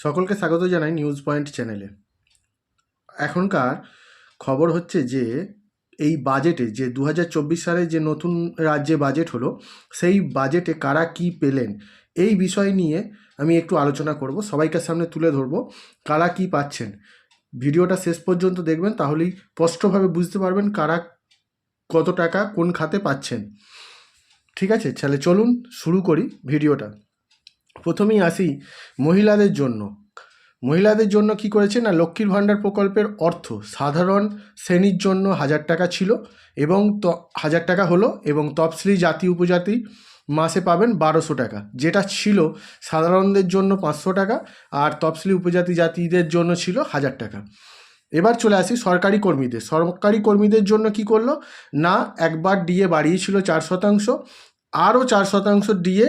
সকলকে স্বাগত জানাই নিউজ পয়েন্ট চ্যানেলে। এখনকার খবর হচ্ছে যে, এই বাজেটে যে দু সালে যে নতুন রাজ্যে বাজেট হলো, সেই বাজেটে কারা কি পেলেন, এই বিষয় নিয়ে আমি একটু আলোচনা করব, সবাইকে সামনে তুলে ধরবো, কারা কি পাচ্ছেন। ভিডিওটা শেষ পর্যন্ত দেখবেন, তাহলেই স্পষ্টভাবে বুঝতে পারবেন কারা কত টাকা কোন খাতে পাচ্ছেন। ঠিক আছে, তাহলে চলুন শুরু করি ভিডিওটা। প্রথমেই আসি মহিলাদের জন্য। মহিলাদের জন্য কি করেছে না, লক্ষ্মীর ভাণ্ডার প্রকল্পের অর্থ সাধারণ শ্রেণির জন্য হাজার টাকা ছিল এবং ত, হাজার টাকা হলো এবং তফসিলি জাতি উপজাতি মাসে পাবেন বারোশো টাকা। যেটা ছিল সাধারণদের জন্য পাঁচশো টাকা আর তফসিলি উপজাতি জাতিদের জন্য ছিল হাজার টাকা। এবার চলে আসি সরকারি কর্মীদের। সরকারি কর্মীদের জন্য কি করল? না, একবার ডিএ বাড়িয়েছিল চার শতাংশ, আরও চার শতাংশ ডিএ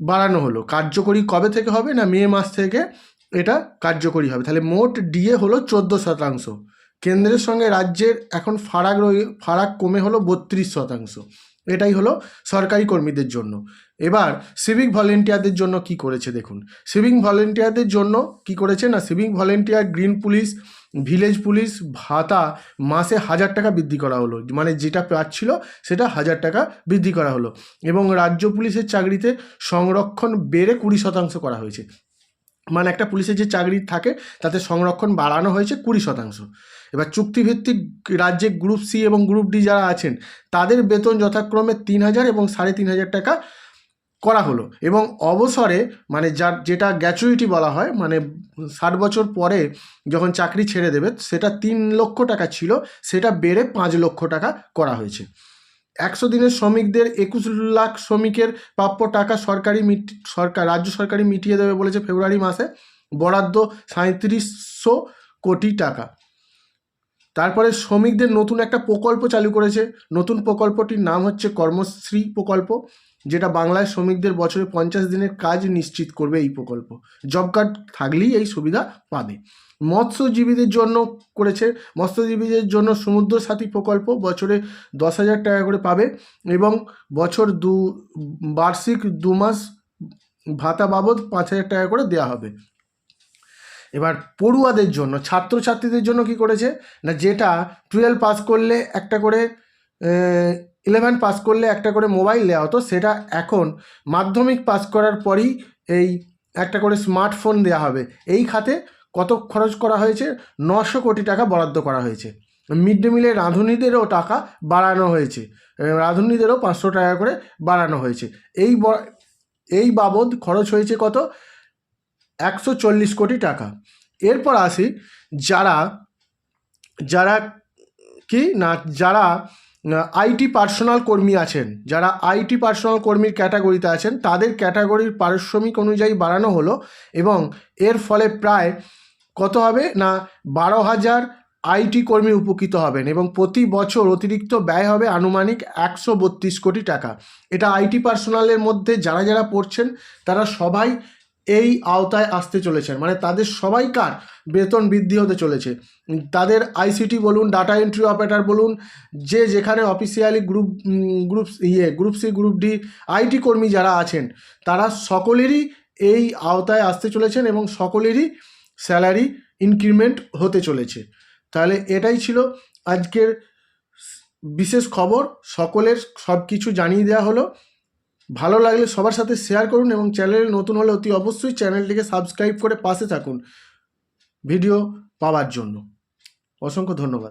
বাড়ানো হলো। কার্যকরী কবে থেকে হবে না মে মাস থেকে এটা কার্যকরী হবে? তাহলে মোট ডিএ হলো চোদ্দ শতাংশ। কেন্দ্রের সঙ্গে রাজ্যের এখন ফারাক ফারাক কমে হলো বত্রিশ শতাংশ। এটাই হলো সরকারি কর্মীদের জন্য। এবার সিভিক ভলেন্টিয়ারদের জন্য কি করেছে দেখুন। সিভিক ভলেন্টিয়ারদের জন্য কি করেছে না civic volunteer green police village police ভাতা মাসে হাজার টাকা বৃদ্ধি করা হলো। মানে যেটা পাচ্ছিল সেটা হাজার টাকা বৃদ্ধি করা হলো। এবং রাজ্য পুলিশের চাকরিতে সংরক্ষণ বেড়ে কুড়ি শতাংশ করা হয়েছে। মানে একটা পুলিশের যে চাকরি থাকে, তাতে সংরক্ষণ বাড়ানো হয়েছে কুড়ি শতাংশ। এবার চুক্তিভিত্তিক রাজ্যে গ্রুপ সি এবং গ্রুপ ডি যারা আছেন, তাদের বেতন যথাক্রমে তিন হাজার এবং সাড়ে তিন হাজার টাকা করা হলো। এবং অবসরে মানে যার, যেটা গ্র্যাচুইটি বলা হয় মানে ষাট বছর পরে যখন চাকরি ছেড়ে দেবে, সেটা তিন লক্ষ টাকা ছিল, সেটা বেড়ে পাঁচ লক্ষ টাকা করা হয়েছে। একশো দিনের শ্রমিকদের একুশ লাখ শ্রমিকের প্রাপ্য টাকা সরকারি মিট, সরকার, রাজ্য সরকারি মিটিয়ে দেবে বলেছে ফেব্রুয়ারি মাসে। বরাদ্দ সাঁত্রিশশো কোটি টাকা। তারপরে শ্রমিকদের নতুন একটা প্রকল্প চালু করেছে। নতুন প্রকল্পটির নাম হচ্ছে কর্মশ্রী প্রকল্প, যেটা বাংলায় শ্রমিকদের বছরে পঞ্চাশ দিনের কাজ নিশ্চিত করবে এই প্রকল্প। জব কার্ড থাকলেই এই সুবিধা পাবে। মৎস্যজীবীদের জন্য করেছে, মৎস্যজীবীদের জন্য সমুদ্র সাথী প্রকল্প বছরে দশ হাজার টাকা করে পাবে এবং বছর দু, বার্ষিক দু মাস ভাতা বাবদ পাঁচ হাজার টাকা করে দেওয়া হবে। এবার পড়ুয়াদের জন্য, ছাত্রছাত্রীদের জন্য কি করেছে? না যেটা টুয়েলভ পাস করলে একটা করে ইলেভেন পাস করলে একটা করে মোবাইল দেওয়া হতো, সেটা এখন মাধ্যমিক পাস করার পরই এই একটা করে স্মার্টফোন দেওয়া হবে। এই খাতে কত খরচ করা হয়েছে? নশো কোটি টাকা বরাদ্দ করা হয়েছে। মিড ডে মিলের রাঁধুনিদেরও টাকা বাড়ানো হয়েছে। রাঁধুনিদেরও পাঁচশো টাকা করে বাড়ানো হয়েছে। এই এই বাবদ খরচ হয়েছে কত? একশো চল্লিশ কোটি টাকা। এরপর আসি যারা যারা কি না, যারা আইটি পার্সোনাল কর্মী আছেন, যারা আইটি পার্সোনাল কর্মীর ক্যাটাগরিতে আছেন, তাদের ক্যাটাগরির পারিশ্রমিক অনুযায়ী বাড়ানো হলো এবং এর ফলে প্রায় কত হবে না, বারো হাজার আইটি কর্মী উপকৃত হবেন এবং প্রতি বছর অতিরিক্ত ব্যয় হবে আনুমানিক একশো বত্রিশ কোটি টাকা। এটা আইটি পার্সোনালের মধ্যে যারা যারা পড়ছেন, তারা সবাই এই আওতায় আসতে চলেছেন। মানে তাদের সবাইকার বেতন বৃদ্ধি হতে চলেছে। তাদের আইসিটি বলুন ডাটা এন্ট্রি অপারেটার বলুন, যে যেখানে অফিসিয়ালি গ্রুপ গ্রুপ ইয়ে group C group D IT কর্মী যারা আছেন, তারা সকলেরই এই আওতায় আসতে চলেছেন এবং সকলেরই স্যালারি ইনক্রিমেন্ট হতে চলেছে। তাহলে এটাই ছিল আজকের বিশেষ খবর। সকলের সব কিছু জানিয়ে দেওয়া হলো। ভালো লাগলে সবার সাথে শেয়ার করুন এবং চ্যানেলে নতুন হলে অতি অবশ্যই চ্যানেলটিকে সাবস্ক্রাইব করে পাশে থাকুন। ভিডিও পাওয়ার জন্য। অসংখ্য ধন্যবাদ।